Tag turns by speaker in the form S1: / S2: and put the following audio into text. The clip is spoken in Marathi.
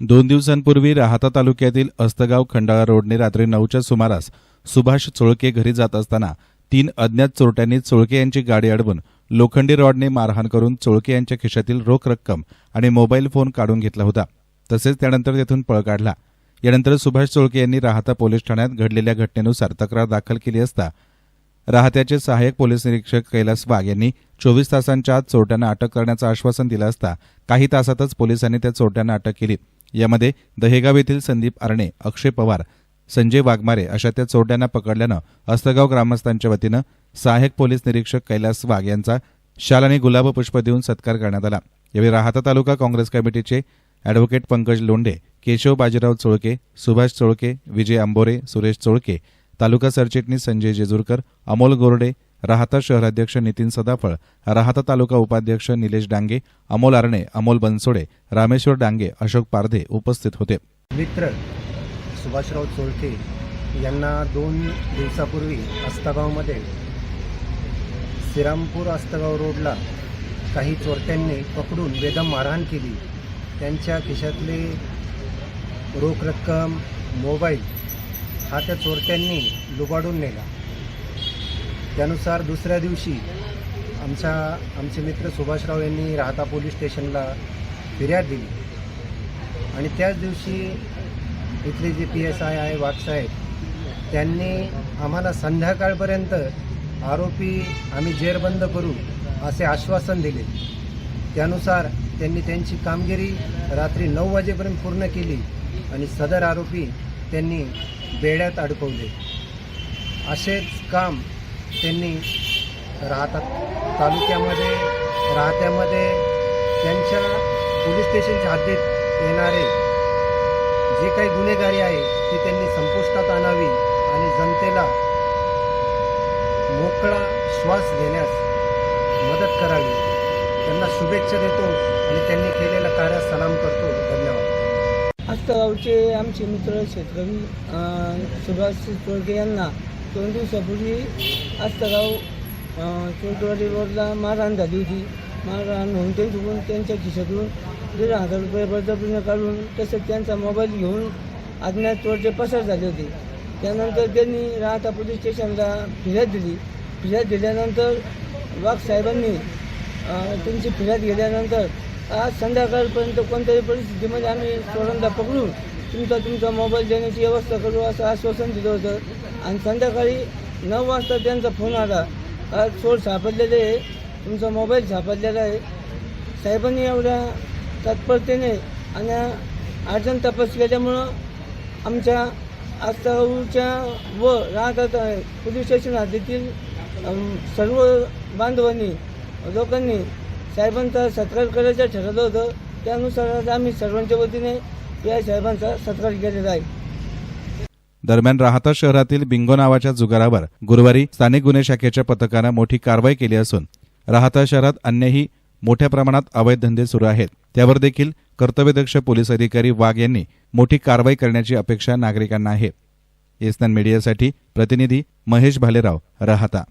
S1: दोन दिवसांपूर्वी राहाता तालुक्यातील अस्तगाव खंडाळा रोडने रात्री नऊच्या सुमारास सुभाष चोळके घरी जात असताना तीन अज्ञात चोरट्यांनी चोळके यांची गाडी अडवून लोखंडी रॉडने मारहाण करून चोळके यांच्या खिशातील रोख रक्कम आणि मोबाईल फोन काढून घेतला होता. तसेच त्यानंतर तेथून पळ काढला. यानंतर सुभाष चोळके यांनी राहता पोलीस ठाण्यात घडलेल्या घटनेनुसार तक्रार दाखल केली असता राहत्याचे सहाय्यक पोलीस निरीक्षक कैलास वाघ यांनी चोवीस तासांच्या आत चोरट्यांना अटक करण्याचं आश्वासन दिलं असता काही तासातच पोलिसांनी त्या चोरट्यांना अटक केली. यामध्ये दहेगाव येथील संदीप अरणे अक्षय पवार संजय वाघमारे अशा त्या चोरट्यांना पकडल्यानं अस्तगाव ग्रामस्थांच्या वतीनं सहाय्यक पोलीस निरीक्षक कैलास वाघ यांचा शाल आणि गुलाब पुष्प देऊन सत्कार करण्यात आला. यावेळी राहता तालुका काँग्रेस कमिटीचे अॅडव्होकेट पंकज लोंढे केशव बाजीराव चोळके सुभाष चोळके विजय आंबोरे सुरेश चोळके तालुका सरचिटणीस संजय जेजूरकर अमोल गोरडे राहता शहराध्यक्ष नितीन सदाफळ राहता तालुका उपाध्यक्ष निलेश डांगे अमोल आरणे अमोल बनसोडे रामेश्वर डांगे अशोक पारधे उपस्थित होते.
S2: मित्र सुभाषराव चोळके यांना दोन दिवसापूर्वी अस्तगावमध्ये श्रीरामपूर अस्तगाव रोडला काही चोरट्यांनी पकडून बेदम मारहाण केली. त्यांच्या खिशातले रोख रक्कम मोबाईल हा त्या चोरट्यांनी लुबाडून नेला. त्यानुसार दुसऱ्या दिवशी आमच्या आमचे मित्र सुभाषराव यांनी राहता पोलीस स्टेशनला फिर्याद दिली. आणि त्याच दिवशी इथले जे पी एस आय आहे वाघसाहेब त्यांनी आम्हाला संध्याकाळपर्यंत आरोपी आम्ही जेरबंद करू असे आश्वासन दिले. त्यानुसार त्यांनी त्यांची कामगिरी रात्री नऊ वाजेपर्यंत पूर्ण केली आणि सदर आरोपी त्यांनी बेड्यात अडकवले. असेच काम त्यांनी राहतात. तालुक्यामध्ये राहत्यामध्ये त्यांच्या पोलीस स्टेशनच्या हद्दीत येणारे जे काही गुन्हेगारी आहे ती त्यांनी संपुष्टात आणावी आणि जनतेला मोकळा श्वास घेण्यास मदत करावी. त्यांना शुभेच्छा देतो आणि त्यांनी केलेलं कार्य सलाम करतो. धन्यवाद.
S3: आस्तगावचे आमचे मित्र शेतकरी सुभाष चोरके यांना दोन दिवसापूर्वी आस्तगाव अं, चोरटवाडी रोडला मारहाण झाली होती मारहाण होऊन ते चुकून त्यांच्या खिशातून दीड हजार रुपये बळजबरीनं काढून तसेच त्यांचा मोबाईल घेऊन अज्ञात चोरटे पसार झाले होते. त्यानंतर त्यांनी राहता पोलीस स्टेशनला फिर्याद दिली. फिर्याद दिल्यानंतर वाघ साहेबांनी त्यांची फिर्याद गेल्यानंतर आज संध्याकाळपर्यंत कोणत्याही परिस्थितीमध्ये आम्ही चोरांना पकडून तुमचा तुमचा मोबाईल देण्याची व्यवस्था करू असं आश्वासन दिलं होतं. आणि संध्याकाळी नऊ वाजता त्यांचा फोन आला. आज चोर सापडलेले आहे. तुमचा मोबाईल सापडलेला आहे. साहेबांनी एवढ्या तत्परतेने आणि अडचण तपास केल्यामुळं आमच्या आस्थाऊच्या व राहतात पोलीस स्टेशन हद्दीतील सर्व बांधवांनी लोकांनी साहेबांचा सत्कार करायचं ठरवलं होतं. त्यानुसार आज आम्ही सर्वांच्या वतीने या साहेबांचा सत्कार केलेला आहे.
S1: दरम्यान राहता शहरातील बिंगो नावाच्या जुगारावर गुरुवारी स्थानिक गुन्हे शाखेच्या पथकानं मोठी कारवाई केली असून राहता शहरात अन्यही मोठ्या प्रमाणात अवैध धंदे सुरू आहेत. त्यावर देखील कर्तव्यदक्ष पोलीस अधिकारी वाघ यांनी मोठी कारवाई करण्याची अपेक्षा नागरिकांना आहे. एसनान मीडियासाठी प्रतिनिधी महेश भालेराव राहता.